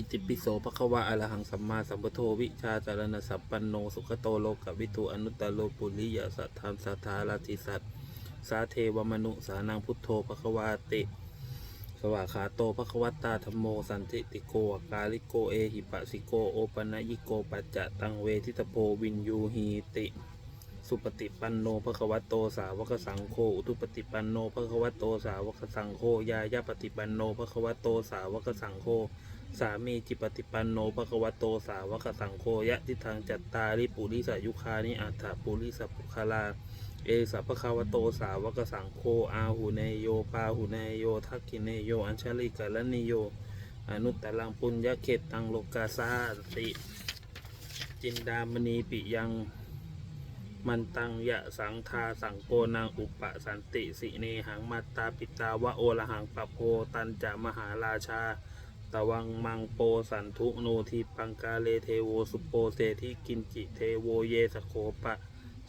อิติปิโสภควะอรหังสัมมาสัมพุทโธวิชาจารณสัพปันโนสุขโตโลกวิทูอนุตตโลปุริยสัทธามสัทธาราธิสัตสาเทวมนุสานังพุทโธภควาติสวากขาโตภควตตาธรรมโมสันติติโกอกาลิโกเอหิปัสิโกโอปนยิโกปัจจะตังเวทิตโพวินยูหีติ สุปฏิปันโนภควโตสาวกสังโฆอุทุปฏิปันโนภควโตสาวกสังโฆยายาปฏิปันโนภควโตสาวกสังโฆ สามีจิปฏิปันโนภควโตสาวกสังโฆยะทิทางจัตตาริปุริสายุคานิอัฏฐปุริสปุคลา เอสัพพะวโตสาวกสังโฆอาหูเนโยปาหูเนโยทักขิเนโย อัญชลิกาลนิโย อนุตตลังปุญญเขตตังโลกาสาติจินดามณีปิยังมันตังยะสังทาสังโกนางอุปสันติสิเนหังมัตตาปิตาวะโอละหังปะโพตันจะมหาราชา ตวังมังโปสันทุโนทีปังกาเลเทโวสุโปเซทิกินจิเทโวเยสโคปะ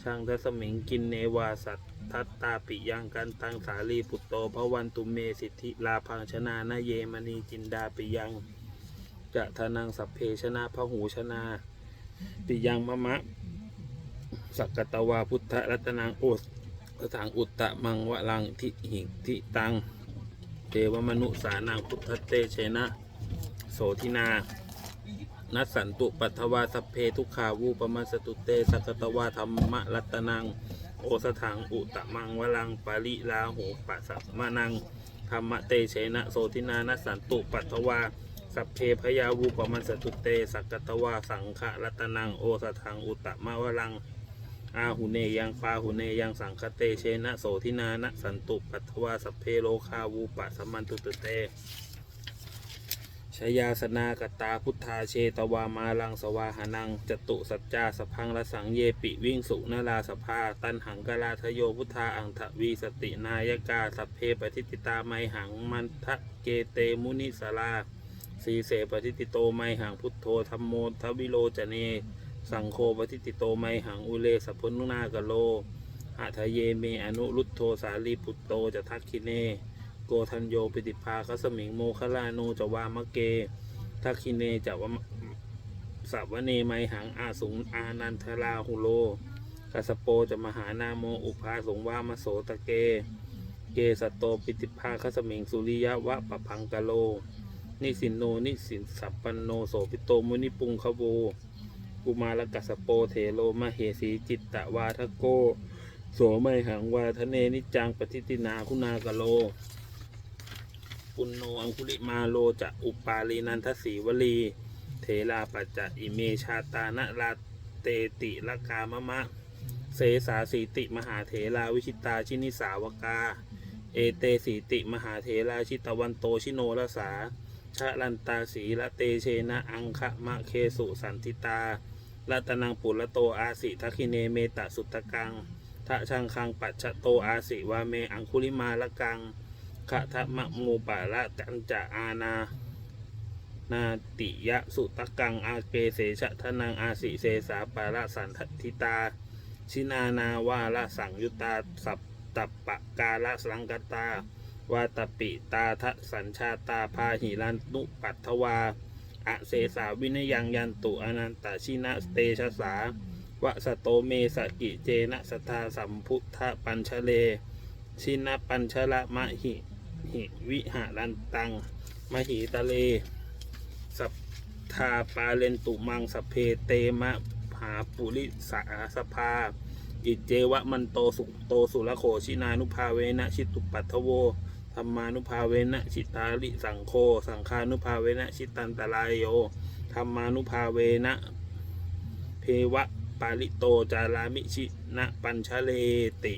ช่างทัสมิงกินเนวาสัตทัตตาปิยังกันตังสาลีปุตโตพระวันตุเมสิทธิลาพังชนานาเยมณีจินดาปิยังจะทนังสัพเพชนะพะหูชนา ปิยังมะมะ สักกตวาพุทธรัตนังโอสสถังอุตตะมังวะลังทิหิงทิตังเทวมนุสานังพุทธเตเชนะ โสทินา นัสสันตุปัทวาสัพเพทุขาวูปมัสตุเตสักตวาธรรมะรัตนัง โอสถังอุตมังวลังปาริลาโหปัสสมานังธรรมเตเชนะโสทินานัสสันตุปัทวาสัพเพพยาวูปมัสสตุเตสักตวาสังฆรัตนังโอสถังอุตมะวลังอาหุเนยังปาหุเนยังสังคเตเชนะโสทินานะสันตุปัทวาสัพเพโลคาวูปะสัมมันตุตเต ชยาสนากตาพุทธาเชตวามาลังสวาหานังจตุสัจจาสพังละสังเยปิวิ่งสุนาราสภา ตันหังกลาทโยพุทธาอังทวีสตินายกาสัพเพปฏิติตาไมหังมันทะเกเตมุนิสาราสีเสปฏิติโตไมหังพุทโธธรรมโมทวิโลจเน สังโฆปฏิติโตไมหังอุเลสพพนุนากโลอัทะเยเมอนุรุตโทสาลีปุตโตจะทักคิเน โกทันโยปิติภาคสมิงโมคลาโนจวามะเกทักคิเนจะวะสัพวเนไมหังอาสุงอานันทราหุโลกัสโปจะมหานาโมอุภาสงวามโสตะเก เกสตโตปิติภาคสมิงสุริยะวะปะพังกะโล นิสินโนนิสินสัพปันโนโสปิโตมุนิปุงคโวกุมารกัสโปเทโลมเหสีจิตตะวาทโก โสไมหังวาทะเนนิจังปฏิตินาคุณากะโล ปุณโนอังคุลิมาโลจะอุปาลีนันทสีวลี เทราปัจจะอิเมชาตานะราเตติละกามะมะ เสสาสีติมหาเถราวิชิตาชินิสาวกา เอเตสีติมหาเถราชิตวันโตชิโนรสาชะลันตาสีละเตเชนะอังคะมะเคสุสันติตารัตนังปุระโตอาสิทักิเนเมตสุตตะกังทะชังคังปัจฉโตอาสิวาเมอังคุลิมาละกัง ขะทะมะมูปะละตันจะอาณานาติยะสุตกังอาเกเสชะทนังอาสิเสสาปาละสันทิตา ชินานาวาละสังยุตาสัพตัปปะกาละสังกตาวาตปิตาทะสัญชาตาพาหิรันตุปัทวาอะเสสาวินยังยันตุอนันตชินะเตชะสาวะสโตเมสกิเจนะสทาสัมพุทธปัญชเล ชินะปัญชละมะหิ หิวิหารันตัง มหิตะเล สัพทาปาเลนตุมังสเพเตมะหาปุริสาสภา อิเจวะมันโตสุโตสุระโขชินานุภาเวนะชิตุปัทโวธรรมานุภาเวนะชิตาลิสังโฆสังฆานุภาเวนะชิตันตรายโยธรรมานุภาเวนะเพวะปาลิโตจารามิชินะปัญชเลติ